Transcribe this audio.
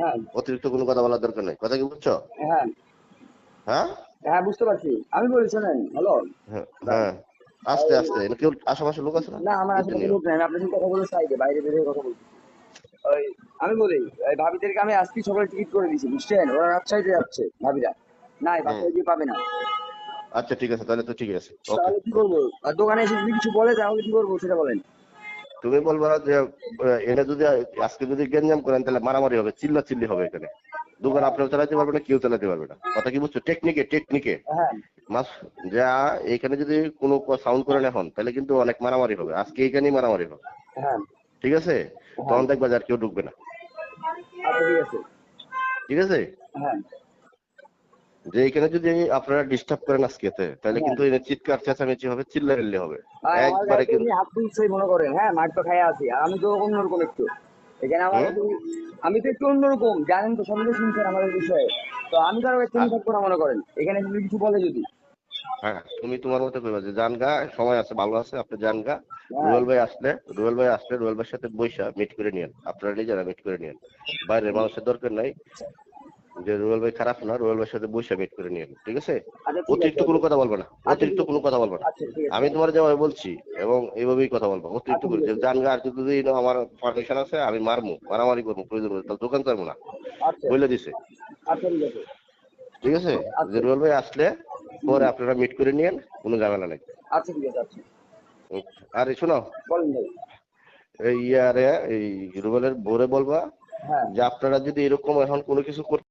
হ্যাঁ। অতিরিক্ত কোনো কথা বলার দরকার নেই। কথা কি বুঝছ? হ্যাঁ। হ্যাঁ? হ্যাঁ বুঝতে পারছি। আমি বলি শোনেন হ্যালো? হ্যাঁ, হ্যাঁ। আস্তে আস্তে। কেউ আশেপাশে লোক আছে না? আমার কোনো লোক নাই। আপনার সাথে কথা বলে সাইডে বাইরে বেরিয়ে কথা বলছি। ওই আমি বলি ওই ভাবিদেরকে আমি আজকে সকালে টিকিট করে দিয়েছি বুঝছেন? ওরা রাজশাহীতে যাচ্ছে ভাবিরা। নাই বাসায় গিয়ে পাবে না। আচ্ছা ঠিক আছে তাহলে তো ঠিক আছে। ওকে। তাহলে কি করব? আর দোকানে এসে যদি কিছু বলে তাহলে কি করব? সেটা বলেন। তুমি বলবা যে এটা যদি আজকে যদি গেঞ্জাম করেন তাহলে মারামারি হবে চিল্লা চিল্লি হবে এখানে। দোকান আপনিও চালাতে পারবে না কেউ চালাতে পারবে না। কথা কি বুঝছ? টেকনিকে টেকনিকে। হ্যাঁ। মাস যা এখানে যদি কোনো সাউন্ড করেন এখন তাহলে কিন্তু অনেক মারামারি হবে। আজকে এখানেই মারামারি হবে। হ্যাঁ। ঠিক আছে? তখন দেখবা যে আর কেউ ঢুকবে না। আচ্ছা ঠিক আছে। ঠিক আছে? হ্যাঁ। যে এখানে যদি আপনারা ডিস্টার্ব করেন আজকেতে তাহলে কিন্তু এখানে চিৎকার চেঁচামেচি হবে চিল্লাচিল্লি হবে। একবারে কিন্তু হাত তুলছেই মনে করেন হ্যাঁ মাঠ তো খাইয়া আছি। আর আমি তো অন্যরকম একটু। এখানে আমার হুম? আমি তো একটু অন্যরকম জানেন তো সবাই শুনছেন আমাদের বিষয়ে। তো আমি তো আরও একটু থাকব না মনে করেন। এখানে যদি কিছু বলে যদি। হ্যাঁ তুমি তোমার মতো কইবা যে জানগা সময় আছে ভালো আছে আপনি জানগা। হ্যাঁ। রুয়েল ভাই আসলে রুয়েল ভাই আসলে রুয়েল ভাইয়ের সাথে বৈশা মিট করে নিয়েন। আপনারা নিজেরা মিট করে নিয়েন। বাইরের মানুষের দরকার নাই। যে রুয়েল ভাই খারাপ না রুয়েল ভাইয়ের সাথে বৈশা মিট করে নিয়েন ঠিক আছে? আচ্ছা অতিরিক্ত কোনো কথা বলবে না অতিরিক্ত কোনো কথা বলবে না। আচ্ছা আমি তোমার যেভাবে বলছি এবং এইভাবেই কথা বলব অতিরিক্ত করে। যে জানগা আর যদি আমার পারমিশন আছে আমি মারমু মারামারি করব প্রয়োজন হলে তাহলে দোকান করব না। আচ্ছা। বলে দিছে। আচ্ছা ঠিক আছে। যে রুয়েল ভাই আসলে পরে আপনারা মিট করে নিয়েন কোনো ঝামেলা নেই। আচ্ছা ঠিক আছে আচ্ছা। আর শোনো। এই ইয়ারে এই রুবেলের বোরে বলবা হ্যাঁ। যে আপনারা যদি এরকম এখন কোনো কিছু করতে